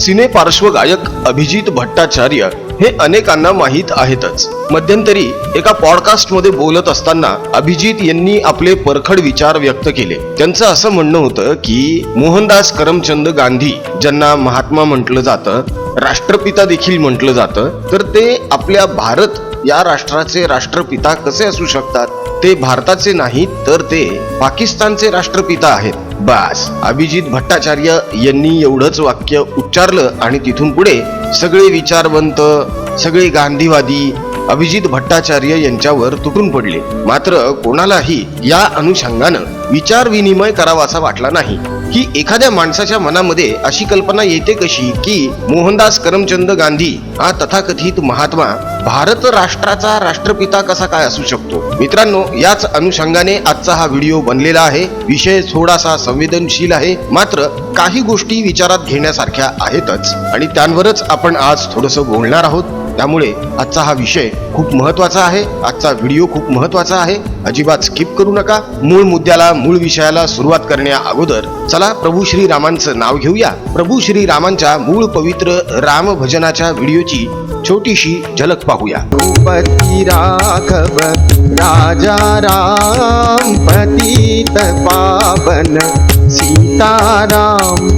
सिने पार्श्वगायक अभिजित भट्टाचार्य हे अनेकांना माहीत आहेतच. मध्यंतरी एका पॉडकास्टमध्ये बोलत असताना अभिजित यांनी आपले परखड विचार व्यक्त केले. त्यांचं असं म्हणणं होतं की मोहनदास करमचंद गांधी ज्यांना महात्मा म्हटलं जातं राष्ट्रपिता देखील म्हटलं जातं तर ते आपल्या भारत या राष्ट्राचे राष्ट्रपिता कसे असू शकतात? ते भारताचे नाही तर ते पाकिस्तानचे राष्ट्रपिता आहेत. बस अभिजित भट्टाचार्य यांनी एवढंच वाक्य उच्चारलं आणि तिथून पुढे सगळे विचारवंत सगळे गांधीवादी अभिजित भट्टाचार्य यांच्यावर तुटून पडले. मात्र कोणालाही या अनुषंगानं विचार विनिमय करावासा वाटला नाही. की एखाद्या माणसाच्या मनामध्ये अशी कल्पना येते कशी की मोहनदास करमचंद गांधी हा तथाकथित महात्मा भारत राष्ट्राचा राष्ट्रपिता कसा काय असू शकतो? मित्रांनो याच अनुषंगाने आजचा हा व्हिडिओ बनलेला आहे. विषय थोडासा संवेदनशील आहे. मात्र काही गोष्टी विचारात घेण्यासारख्या आहेतच. आणि त्यांवरच आपण आज थोडस बोलणार आहोत. त्यामुळे आजचा हा विषय खूप महत्त्वाचा आहे. आजचा व्हिडिओ खूप महत्त्वाचा आहे. अजिबात स्किप करू नका. मूळ मुद्द्याला मूळ विषयाला सुरुवात करण्या अगोदर चला प्रभू श्री रामांचं नाव घेऊया. प्रभू श्री रामांच्या मूळ पवित्र राम भजनाच्या व्हिडिओची छोटीशी झलक पाहूया. राघव राजा राम पतित पावन सीताराम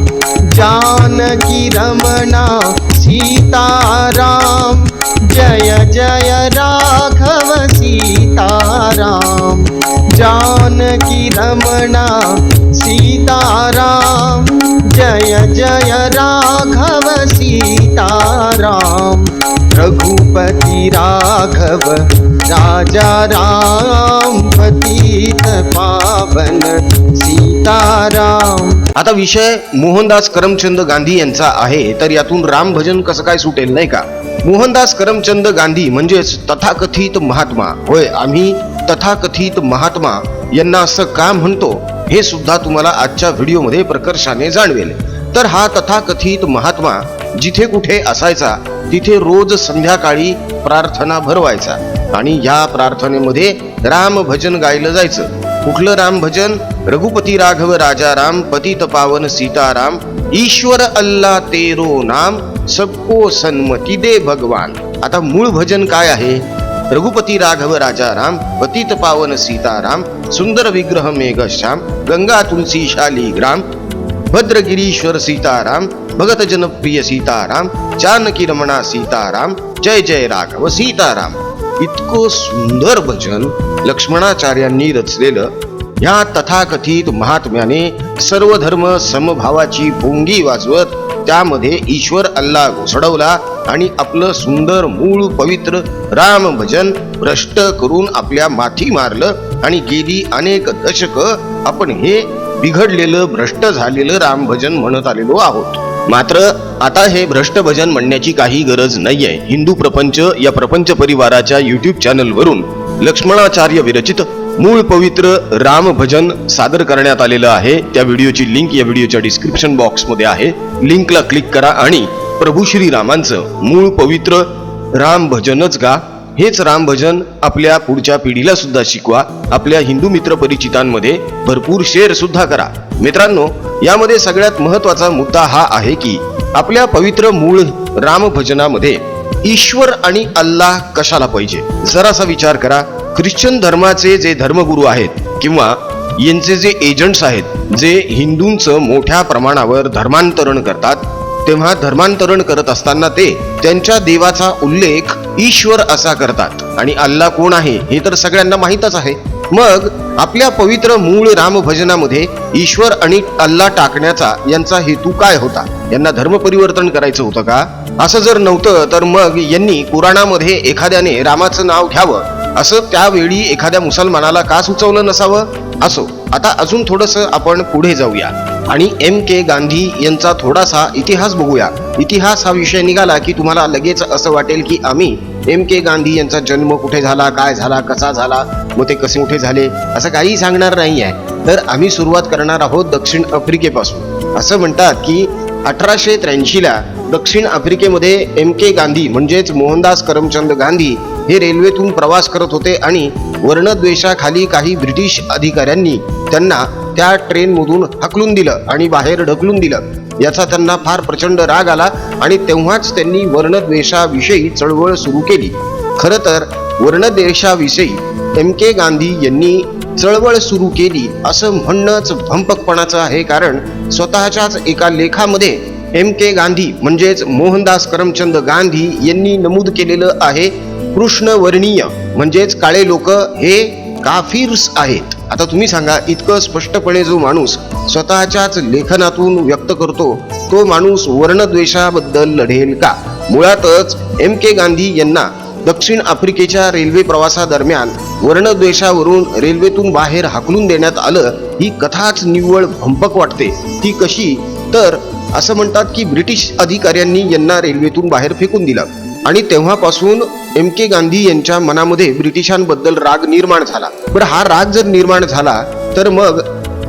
जानकी रमणा सीताराम। जय जय राघव सीताराम। जानकी रमणा सीताराम। जय जय राघव सीताराम। रघुपति राघव राजा राम पतित पावन सीताराम। आता विषय मोहनदास करमचंद गांधी यांचा आहे तर यातून राम भजन कसं काय सुटेल नाही का? मोहनदास करमचंद गांधी म्हणजेच तथाकथित महात्मा. होय आम्ही तथाकथित महात्मा. यांना असं का म्हणतो हे सुद्धा तुम्हाला आजच्या व्हिडिओमध्ये प्रकर्षाने जाणवेल. तर हा तथाकथित महात्मा जिथे कुठे असायचा तिथे रोज संध्याकाळी प्रार्थना भरवायचा. आणि या प्रार्थनेमध्ये राम भजन गायलं जायचं. कुठलं राम भजन? रघुपती राघव राजा राम पतित पावन सीताराम ईश्वर अल्ला तेरो नाम सबको सन्मती दे भगवान. आता मूळ भजन काय आहे? रघुपती राघव राजा राम पतित पावन सीताराम सुंदर विग्रह मेघश्याम गंगा तुलसी शाली ग्राम भद्रगिरीश्वर सीताराम भगत जनप्रिय सीताराम जानकी रमणा सीताराम जय जय राघव सीताराम. इतकं सुंदर भजन लक्ष्मणाचार्यांनी रचलेलं ह्या तथाकथित महात्म्याने सर्व धर्म समभावाची भोंगी वाजवत त्यामध्ये ईश्वर अल्ला घोसडवला आणि आपलं सुंदर मूळ पवित्र राम भजन भ्रष्ट करून आपल्या माथी मारलं आणि गेली अनेक दशक आपण हे बिघडलेलं भ्रष्ट झालेलं राम भजन म्हणत आलेलो आहोत. मात्र आता हे भ्रष्ट भजन म्हणण्याची काही गरज नाहीये. हिंदू प्रपंच या प्रपंच परिवाराच्या युट्यूब चॅनल वरून लक्ष्मणाचार्य विरचित मूळ पवित्र राम भजन सादर करण्यात आलेलं आहे. त्या व्हिडिओची लिंक या व्हिडिओच्या डिस्क्रिप्शन बॉक्समध्ये आहे. लिंकला क्लिक करा आणि प्रभू श्री रामांचं मूळ पवित्र राम भजनच गा. हेच राम भजन आपल्या पुढच्या पिढीला सुद्धा शिकवा. आपल्या हिंदू मित्र परिचितांमध्ये भरपूर शेअर सुद्धा करा. मित्रांनो यामध्ये सगळ्यात महत्त्वाचा मुद्दा हा आहे की आपल्या पवित्र मूळ राम भजनामध्ये ईश्वर आणि अल्लाह कशाला पाहिजे? जरासा विचार करा. ख्रिश्चन धर्माचे जे धर्मगुरू आहेत किंवा यांचे जे एजंट्स आहेत जे हिंदूंचं मोठ्या प्रमाणावर धर्मांतरण करतात तेव्हा धर्मांतरण करत असताना ते त्यांच्या देवाचा उल्लेख ईश्वर असा करतात. आणि अल्ला कोण आहे हे तर सगळ्यांना माहीतच आहे. मग आपल्या पवित्र मूळ राम भजनामध्ये ईश्वर आणि अल्ला टाकण्याचा यांचा हेतू काय होता? यांना धर्म परिवर्तन करायचं होतं का? असं जर नव्हतं तर मग यांनी पुराणामध्ये एखाद्याने रामाचं नाव घ्यावं. असं त्यावेळी एखाद्या मुसलमानाला का सुचवलं नसावं? असो आता अजून थोडस आपण पुढे जाऊया. आणि एम के गांधी यांचा थोडासा इतिहास बघूया. इतिहास हा विषय निघाला की तुम्हाला लगेच असं वाटेल की आम्ही एम के गांधी यांचा जन्म कुठे झाला काय झाला कसा झाला मग ते कसे कुठे झाले असं काही सांगणार नाही आहे. तर आम्ही सुरुवात करणार आहोत दक्षिण आफ्रिकेपासून. असं म्हणतात की अठराशे त्र्याऐंशीला दक्षिण आफ्रिकेमध्ये एम के गांधी म्हणजेच मोहनदास करमचंद गांधी हे रेल्वेतून प्रवास करत होते आणि वर्णद्वेषाखाली काही ब्रिटिश अधिकाऱ्यांनी त्यांना त्या ट्रेनमधून हकलून दिलं आणि बाहेर ढकलून दिलं. याचा त्यांना फार प्रचंड राग आला आणि तेव्हाच त्यांनी वर्णद्वेषाविषयी चळवळ सुरू केली. खरं तर वर्णद्वेषाविषयी एम के गांधी यांनी चळवळ सुरू केली असं म्हणणंच भंपकपणाचं आहे कारण स्वतःच्याच एका लेखामध्ये एम के गांधी म्हणजेच मोहनदास करमचंद गांधी यांनी नमूद केलेलं आहे कृष्णवर्णीय म्हणजेच काळे लोक हे काफिर्स आहेत. आता तुम्ही सांगा इतकं स्पष्टपणे जो माणूस स्वतःच्याच लेखनातून व्यक्त करतो तो माणूस वर्णद्वेषाबद्दल लढेल का? मुळातच एम के गांधी यांना दक्षिण आफ्रिकेच्या रेल्वे प्रवासादरम्यान वर्णद्वेषावरून रेल्वेतून बाहेर हाकलून देण्यात आलं ही कथाच निव्वळ भंपक वाटते. ती कशी? तर असं म्हणतात की ब्रिटिश अधिकाऱ्यांनी यांना रेल्वेतून बाहेर फेकून दिलं. आणि तेव्हापासून एम के गांधी यांच्या मनामध्ये ब्रिटिशांबद्दल राग निर्माण झाला. बरं हा राग जर निर्माण झाला तर मग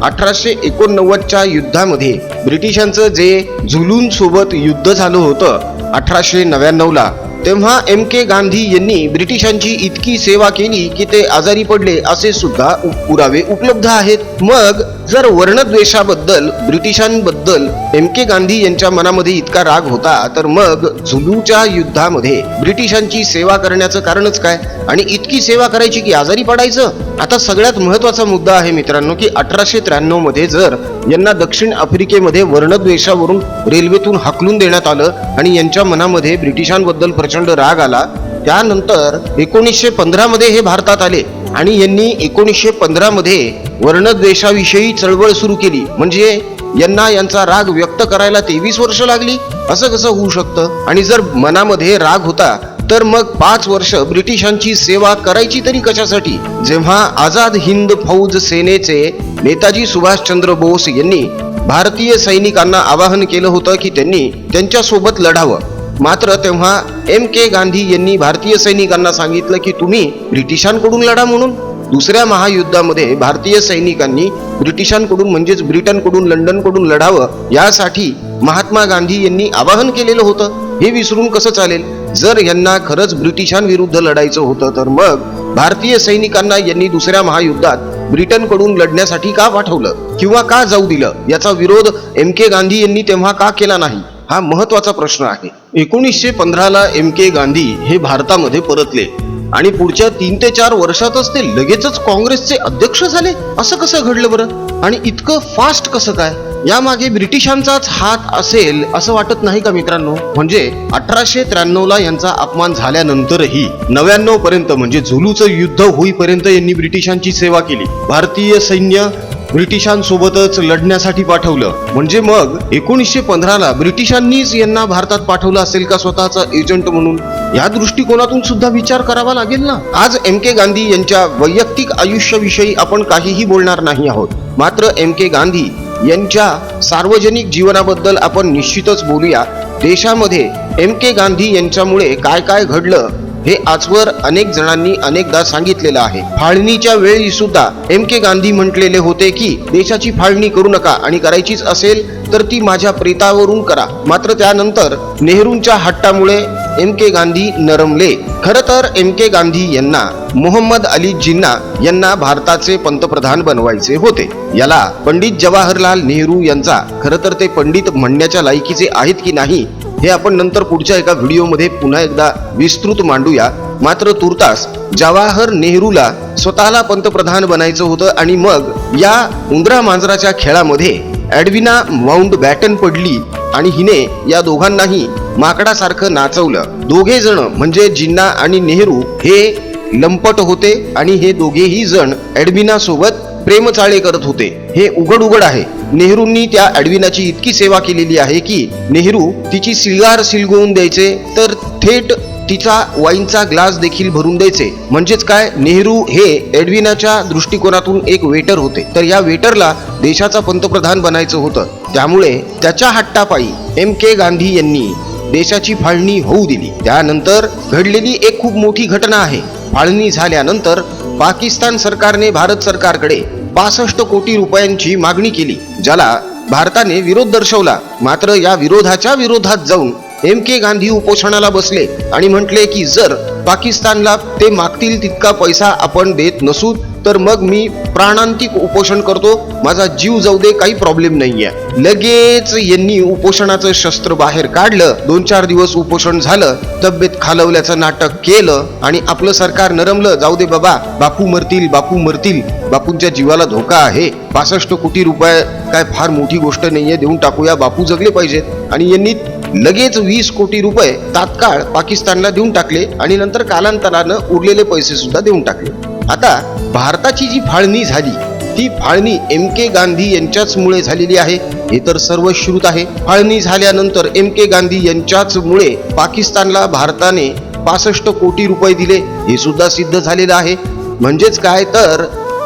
अठराशे एकोणनव्वदच्या युद्धामध्ये ब्रिटिशांचं जे झुलून सोबत युद्ध झालं होतं अठराशे नव्याण्णवला तेव्हा एम के गांधी यांनी ब्रिटिशांची इतकी सेवा केली की ते आजारी पडले असे सुद्धा पुरावे उपलब्ध आहेत. मग जर वर्णद्वेषाबद्दल ब्रिटिशांबद्दल एम के गांधी यांच्या मनामध्ये इतका राग होता तर मग झुलूच्या युद्धामध्ये ब्रिटिशांची सेवा करण्याचं कारणच काय? आणि इतकी सेवा करायची की आजारी पडायचं? आता सगळ्यात महत्त्वाचा मुद्दा आहे मित्रांनो की अठराशे त्र्याण्णवमध्ये जर यांना दक्षिण आफ्रिकेमध्ये वर्णद्वेषावरून रेल्वेतून हाकलून देण्यात आलं आणि यांच्या मनामध्ये ब्रिटिशांबद्दल प्रचंड राग आला त्यानंतर एकोणीसशे पंधरामध्ये हे भारतात आले. आणि यांनी एकोणीसशे पंधरामध्ये वर्णद्वेषाविषयी चळवळ सुरू केली. म्हणजे यांना यांचा राग व्यक्त करायला तेवीस वर्ष लागली? असं कसं होऊ शकतं? आणि जर मनामध्ये राग होता तर मग पाच वर्ष ब्रिटिशांची सेवा करायची तरी कशासाठी? जेव्हा आझाद हिंद फौज सेनेचे नेताजी सुभाषचंद्र बोस यांनी भारतीय सैनिकांना आवाहन केलं होतं की त्यांनी त्यांच्यासोबत लढावं. मात्र तेव्हा एम के गांधी यांनी भारतीय सैनिकांना सांगितलं की तुम्ही ब्रिटिशांकडून लढा म्हणून दुसऱ्या महायुद्धामध्ये भारतीय सैनिकांनी ब्रिटिशांकडून म्हणजेच ब्रिटनकडून लंडनकडून लढावं यासाठी महात्मा गांधी यांनी आवाहन केलेलं होतं. हे विसरून कसं चालेल? जर यांना खरंच ब्रिटिशांविरुद्ध लढायचं होतं तर मग भारतीय सैनिकांना यांनी दुसऱ्या महायुद्धात ब्रिटनकडून लढण्यासाठी का पाठवलं किंवा का जाऊ दिलं? याचा विरोध एम के गांधी यांनी तेव्हा का केला नाही? हा महत्त्वाचा प्रश्न आहे. एकोणीसशे पंधराला एम के गांधी हे भारतामध्ये परतले आणि पुढच्या तीन ते चार वर्षातच ते लगेचच काँग्रेसचे अध्यक्ष झाले? असं कसं घडलं बरं? आणि इतकं फास्ट कसं काय? यामागे ब्रिटिशांचाच हात असेल असं वाटत नाही का मित्रांनो? म्हणजे अठराशे त्र्याण्णव ला यांचा अपमान झाल्यानंतरही नव्याण्णव पर्यंत म्हणजे झुलूचं युद्ध होईपर्यंत यांनी ब्रिटिशांची सेवा केली. भारतीय सैन्य ब्रिटिशांसोबतच लढण्यासाठी पाठवलं. म्हणजे मग एकोणीसशे पंधराला ब्रिटिशांनीच यांना भारतात पाठवलं असेल का स्वतःचा एजंट म्हणून? या दृष्टिकोनातून सुद्धा विचार करावा लागेल ना? आज एम के गांधी यांच्या वैयक्तिक आयुष्याविषयी आपण काहीही बोलणार नाही आहोत. मात्र एम के गांधी यांच्या सार्वजनिक जीवनाबद्दल आपण निश्चितच बोलूया. देशामध्ये एम के गांधी यांच्यामुळे काय काय घडलं? हे आजवर अनेक जणांनी अनेकदा सांगितलेलं आहे. फाळणीच्या वेळी सुद्धा एम के गांधी म्हटलेले होते की देशाची फाळणी करू नका आणि करायचीच असेल तर ती माझ्या प्रेतावरून करा. मात्र त्यानंतर नेहरूंच्या हट्टामुळे एम के गांधी नरमले. खर तर एम के गांधी यांना मोहम्मद अली जिन्ना यांना भारताचे पंतप्रधान बनवायचे होते. याला पंडित जवाहरलाल नेहरू यांचा खर तर ते पंडित म्हणण्याच्या लायकीचे आहेत की नाही हे आपण नंतर पुढच्या एका व्हिडिओमध्ये पुन्हा एकदा विस्तृत मांडूया. मात्र तुर्तास जवाहर नेहरूला स्वतःला पंतप्रधान बनायचं होतं आणि मग या उंदरा मांजराच्या खेळामध्ये ॲडविना माउंट बॅटन पडली आणि हिने या दोघांनाही माकडासारखं नाचवलं. दोघे जण म्हणजे जिन्ना आणि नेहरू हे लंपट होते आणि हे दोघेही जण ॲडविना सोबत प्रेमचाळे करत होते. हे उघड उघड आहे. नेहरूंनी त्या ॲडविनाची इतकी सेवा केलेली आहे की नेहरू तिची सिलगार सिलगवून द्यायचे तर थेट तिचा वाईनचा ग्लास देखील भरून द्यायचे. म्हणजेच काय नेहरू हे एडविनाच्या दृष्टिकोनातून एक वेटर होते. तर या वेटरला देशाचा पंतप्रधान बनायचं होतं. त्यामुळे त्याच्या हट्टापायी एम के गांधी यांनी देशाची फाळणी होऊ दिली. त्यानंतर घडलेली एक खूप मोठी घटना आहे. फाळणी झाल्यानंतर पाकिस्तान सरकारने भारत सरकारकडे बासष्ट कोटी रुपयांची मागणी केली ज्याला भारताने विरोध दर्शवला. मात्र या विरोधाच्या विरोधात जाऊन एम के गांधी उपोषणाला बसले आणि म्हटले की जर पाकिस्तानला ते मागतील तितका पैसा आपण देत नसू तर मग मी प्राणांतिक उपोषण करतो. माझा जीव जाऊ दे काही प्रॉब्लेम नाहीये. लगेच यांनी उपोषणाचं शस्त्र बाहेर काढलं. दोन चार दिवस उपोषण झालं. तब्येत खालवल्याचं नाटक केलं आणि आपलं सरकार नरमलं. जाऊ दे बाबा बापू मरतील बापू मरतील. बापूंच्या जीवाला धोका आहे. पासष्ट कोटी रुपये काय फार मोठी गोष्ट नाहीये. देऊन टाकूया बापू जगले पाहिजेत. आणि यांनी लगेच वीस कोटी रुपये तात्काळ पाकिस्तानला देऊन टाकले आणि नंतर कालांतरानं उरलेले पैसे सुद्धा देऊन टाकले. आता भारताची जी फाळणी झाली ती फाळणी एम के गांधी यांच्याचमुळे झालेली आहे. हे तर सर्व श्रुत आहे. फाळणी झाल्यानंतर एम के गांधी यांच्याचमुळे पाकिस्तानला भारताने पासष्ट कोटी रुपये दिले. हे सुद्धा सिद्ध झालेलं आहे. म्हणजेच काय तर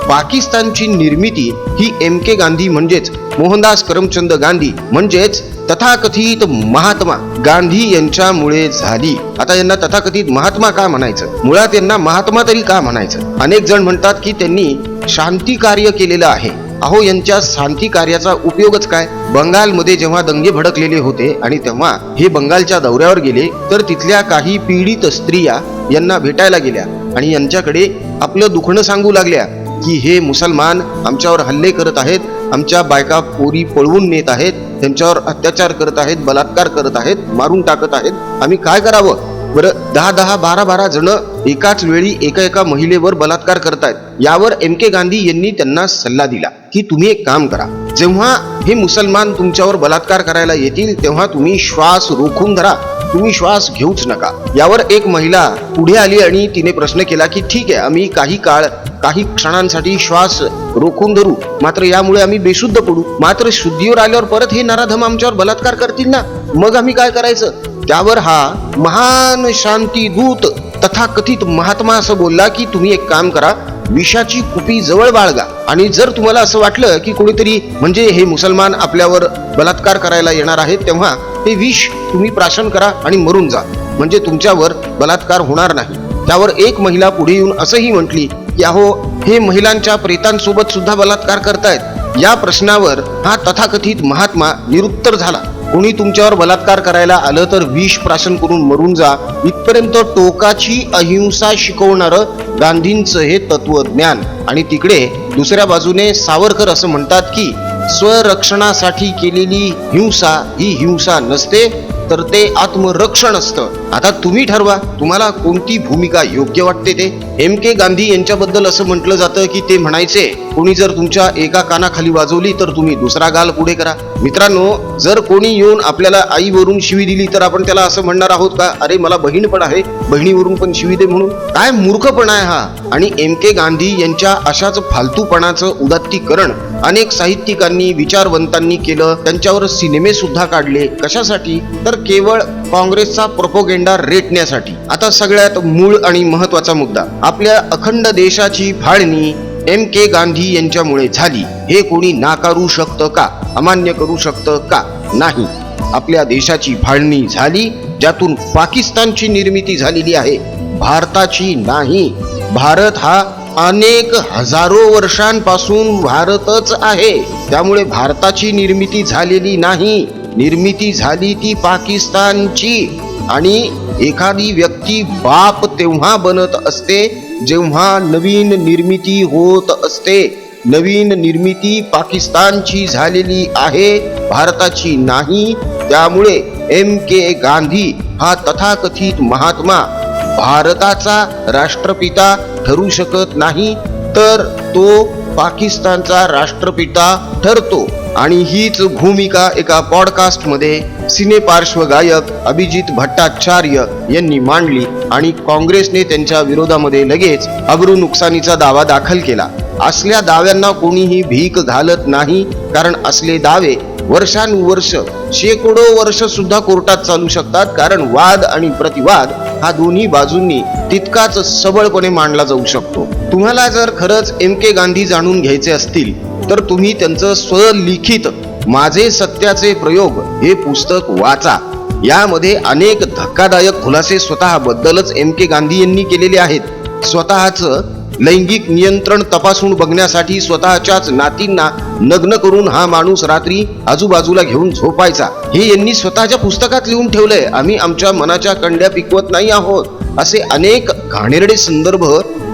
पाकिस्तानची निर्मिती ही एम के गांधी म्हणजेच मोहनदास करमचंद गांधी म्हणजेच तथाकथित महात्मा गांधी यांच्यामुळे झाली. आता यांना तथाकथित महात्मा का म्हणायचं? मुळात यांना महात्मा तरी का म्हणायचं? अनेक जण म्हणतात की त्यांनी शांती कार्य केलेलं आहे. अहो यांच्या शांती कार्याचा उपयोगच काय? बंगालमध्ये जेव्हा दंगे भडकलेले होते आणि तेव्हा हे बंगालच्या दौऱ्यावर गेले तर तिथल्या काही पीडित स्त्रिया यांना भेटायला गेल्या आणि यांच्याकडे आपलं दुखणं सांगू लागल्या की हे मुसलमान आमच्यावर हल्ले करत आहेत आमच्या बायका पोरी पळवून नेत आहेत त्यांच्यावर अत्याचार करत आहेत बलात्कार करत आहेत मारून टाकत आहेत. आम्ही काय करावं? बरं दहा दहा बारा बारा जण एकाच वेळी एका एका महिलेवर बलात्कार करतायत. यावर एम के गांधी यांनी त्यांना सल्ला दिला की तुम्ही एक काम करा. जेव्हा हे मुसलमान तुमच्यावर बलात्कार करायला येतील तेव्हा तुम्ही श्वास रोखून धरा. तुम्ही श्वास घेऊच नका. यावर एक महिला पुढे आली आणि तिने प्रश्न केला की ठीक आहे आम्ही काही काळ काही क्षणांसाठी श्वास रोखून धरू. मात्र यामुळे आम्ही बेशुद्ध पडू. मात्र शुद्धीवर आल्यावर परत हे नराधम आमच्यावर बलात्कार करतील ना? मग आम्ही काय करायचं? त्यावर हा महान शांती दूत तथाकथित महात्मा असं बोलला की तुम्ही एक काम करा विषाची कुपी जवळ बाळगा. आणि जर तुम्हाला असं वाटलं की कोणीतरी म्हणजे हे मुसलमान आपल्यावर बलात्कार करायला येणार आहेत तेव्हा ते विष तुम्ही प्राशन करा आणि मरून जा. म्हणजे तुमच्यावर बलात्कार होणार नाही. त्यावर एक महिला पुढे येऊन असंही म्हटली की अहो हे महिलांच्या प्रेतांसोबत सुद्धा बलात्कार करतायत. या प्रश्नावर हा तथाकथित महात्मा निरुत्तर झाला. कोणी तुमच्यावर बलात्कार करायला आलं तर विष प्राशन करून मरून जा. इथपर्यंत टोकाची अहिंसा शिकवणार गांधींचं हे तत्वज्ञान. आणि तिकडे दुसऱ्या बाजूने सावरकर असं म्हणतात की स्वरक्षणासाठी केलेली हिंसा ही हिंसा नसते तर ते आत्मरक्षण असतं. आता तुम्ही ठरवा तुम्हाला कोणती भूमिका योग्य वाटते ते? एम के गांधी यांच्याबद्दल असं म्हटलं जातं की ते म्हणायचे कोणी जर तुमच्या एका कानाखाली वाजवली तर तुम्ही दुसरा गाल पुढे करा. मित्रांनो जर कोणी येऊन आपल्याला आईवरून शिवी दिली तर आपण त्याला असं म्हणणार आहोत का अरे मला बहीण पण आहे बहिणीवरून पण शिवी दे म्हणून. काय मूर्खपणा आहे हा? आणि एम के गांधी यांच्या अशाच फालतूपणाचं उदात्तीकरण अनेक साहित्यिकांनी विचारवंतांनी केलं. त्यांच्यावर सिनेमे सुद्धा काढले. कशासाठी? तर केवळ काँग्रेसचा प्रोपोगेंडा रेटण्यासाठी. आता सगळ्यात मूळ आणि महत्त्वाचा मुद्दा. आपल्या अखंड देशाची फाळणी एम के गांधी यांच्यामुळे झाली. हे कोणी नाकारू शकतं का? अमान्य करू शकतं का? नाही. आपल्या देशाची फाळणी झाली ज्यातून पाकिस्तानची निर्मिती झालेली आहे. भारताची नाही. भारत हा अनेक हजारो वर्षांपासून भारतच आहे. त्यामुळे भारताची निर्मिती झालेली नाही. निर्मिती झाली ती पाकिस्तानची. आणि एखादी व्यक्ती बाप तेव्हा बनत असते जेव्हा नवीन निर्मिती होत असते. नवीन निर्मिती पाकिस्तानची झालेली आहे भारताची नाही. त्यामुळे एम के गांधी हा तथाकथित महात्मा भारताचा राष्ट्रपिता ठरू शकत नाही तर तो पाकिस्तानचा राष्ट्रपिता ठरतो. आणि हीच भूमिका एका पॉडकास्टमध्ये सिनेपार्श्वगायक अभिजित भट्टाचार्य यांनी मांडली आणि काँग्रेसने त्यांच्या विरोधामध्ये लगेच अब्रू नुकसानीचा दावा दाखल केला. असल्या दाव्यांना कोणीही भीक घालत नाही कारण असले दावे वर्षानुवर्ष शेकडो वर्ष सुद्धा कोर्टात चालू शकतात कारण वाद आणि प्रतिवाद हा दोन्ही बाजूंनी तितकाच सबळपणे मांडला जाऊ शकतो. तुम्हाला जर खरंच एम के गांधी जाणून घ्यायचे असतील तर तुम्ही त्यांचं स्वलिखित माझे सत्याचे प्रयोग हे पुस्तक वाचा. यामध्ये अनेक धक्कादायक खुलासे स्वतःबद्दलच एम के गांधी यांनी केलेले आहेत. स्वतःचं लैंगिक नियंत्रण तपासून बघण्यासाठी स्वतःच्याच नातींना नग्न करून हा माणूस रात्री आजूबाजूला घेऊन झोपायचा. हे यांनी स्वतःच्या पुस्तकात लिहून ठेवलंय. आम्ही आमच्या मनाच्या कंड्या पिकवत नाही आहोत असे अनेक घाणेरडे संदर्भ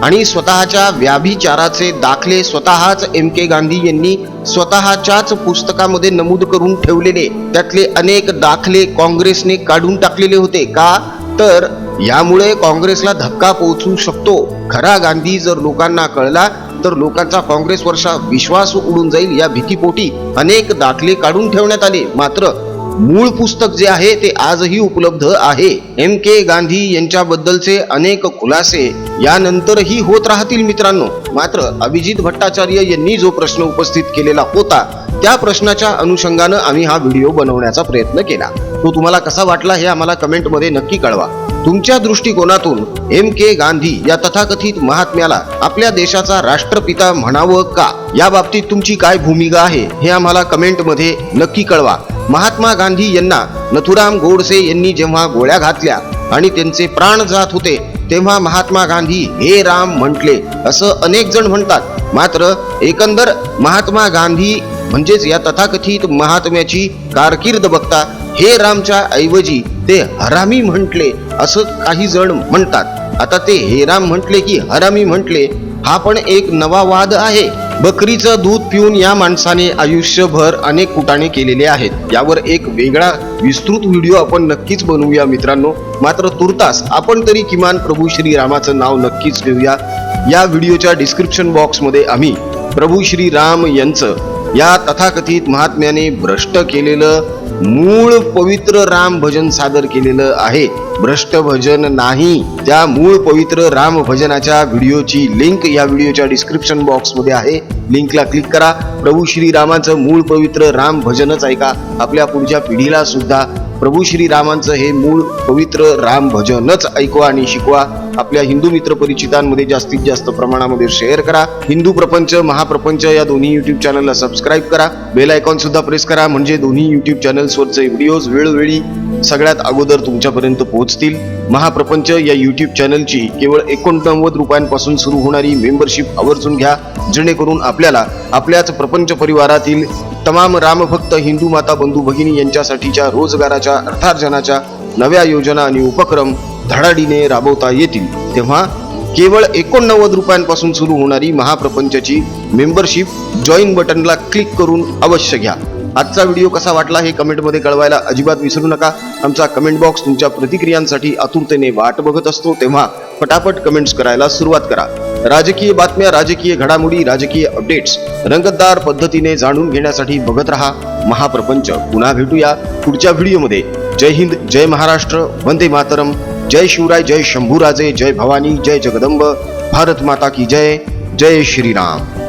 आणि स्वतःच्या व्याभिचाराचे दाखले स्वतःच एम के गांधी यांनी स्वतःच्याच पुस्तकामध्ये नमूद करून ठेवलेले. त्यातले अनेक दाखले काँग्रेसने काढून टाकलेले होते. का? तर यामुळे काँग्रेसला धक्का पोहोचू शकतो. खरा गांधी जर लोकांना कळला तर लोकांचा काँग्रेसवरचा विश्वास उडून जाईल या भीतीपोटी. अनेक दाखले काढून ठेवण्यात आले. मात्र मूळ पुस्तक जे आहे ते आजही उपलब्ध आहे. एम के गांधी यांच्याबद्दलचे अनेक खुलासे यानंतरही होत राहतील मित्रांनो. मात्र अभिजित भट्टाचार्य यांनी जो प्रश्न उपस्थित केलेला होता त्या प्रश्नाच्या अनुषंगानं आम्ही हा व्हिडिओ बनवण्याचा प्रयत्न केला. तो तुम्हाला कसा वाटला हे आम्हाला कमेंटमध्ये नक्की कळवा. तुमच्या दृष्टिकोनातून एम के गांधी या तथाकथित महात्म्याला आपल्या देशाचा राष्ट्रपिता म्हणावं का? या बाबतीत तुमची काय भूमिका आहे हे आम्हाला कमेंटमध्ये नक्की कळवा. महात्मा गांधी यांना नथुराम गोडसे यांनी जेव्हा गोळ्या घातल्या आणि त्यांचे प्राण जात होते तेव्हा महात्मा गांधी हे राम म्हटले. असं अनेक जण म्हणतात. मात्र एकंदर महात्मा गांधी म्हणजेच या तथाकथित महात्म्याची कारकीर्द बघता हे रामच्या ऐवजी ते हरामी म्हटले असं काही जण म्हणतात. आता ते हे राम म्हटले की हरामी म्हटले हा पण एक नवा वाद आहे. बकरीचं दूध पिऊन या माणसाने आयुष्यभर अनेक कुटाणे केलेले आहेत. यावर एक वेगळा विस्तृत व्हिडिओ आपण नक्कीच बनवूया मित्रांनो. मात्र तुर्तास आपण तरी किमान प्रभू श्री रामाचं नाव नक्कीच घेऊया. या व्हिडिओच्या डिस्क्रिप्शन बॉक्समध्ये आम्ही प्रभू श्री राम यांचं या तथाकथित महात्म्याने भ्रष्ट केलेलं मूळ पवित्र राम भजन सादर केलेलं आहे. भ्रष्ट भजन नाही. त्या मूळ पवित्र राम भजनाच्या व्हिडिओची लिंक या व्हिडिओच्या डिस्क्रिप्शन बॉक्समध्ये आहे. लिंकला क्लिक करा. प्रभू श्री रामाचं मूळ पवित्र राम भजनच ऐका. आपल्या पुढच्या पिढीला सुद्धा प्रभू श्री रामांचं हे मूळ पवित्र राम भजनच ऐकवा आणि शिकवा. आपल्या हिंदू मित्र परिचितांमध्ये जास्तीत जास्त प्रमाणामध्ये शेअर करा. हिंदू प्रपंच महाप्रपंच या दोन्ही युट्यूब चॅनलला सबस्क्राईब करा. बेल आयकॉन सुद्धा प्रेस करा. म्हणजे दोन्ही युट्यूब चॅनल्सवरचे व्हिडिओज वेळोवेळी सगळ्यात अगोदर तुमच्यापर्यंत पोहोचतील. महाप्रपंच या युट्यूब चॅनलची केवळ एकोणनव्वद रुपयांपासून सुरू होणारी मेंबरशिप आवर्जून घ्या. जेणेकरून आपल्याला आपल्याच प्रपंच परिवारातील तमाम रामभक्त हिंदू माता बंधू भगिनी यांच्यासाठीच्या रोजगाराच्या अर्थार्जनाच्या नव्या योजना आणि उपक्रम धडाडीने राबवता येतील. तेव्हा केवळ एकोणनव्वद रुपयांपासून सुरू होणारी महाप्रपंचची मेंबरशिप जॉईन बटनला क्लिक करून अवश्य घ्या. आजचा व्हिडिओ कसा वाटला हे कमेंटमध्ये कळवायला अजिबात विसरू नका. आमचा कमेंट बॉक्स तुमच्या प्रतिक्रियांसाठी आतुरतेने वाट बघत असतो तेव्हा फटाफट कमेंट्स करायला सुरुवात करा. राजकीय बातम्या राजकीय घडामोडी राजकीय अपडेट्स रंगतदार पद्धतीने जाणून घेण्यासाठी बघत रहा. महाप्रपंच. पुन्हा भेटूया पुढच्या व्हिडिओमध्ये जय हिंद जय महाराष्ट्र. वंदे मातरम. जय शिवराय जय शंभूराजे जय भवानी जय जगदंब भारत माता की जय जय श्रीराम।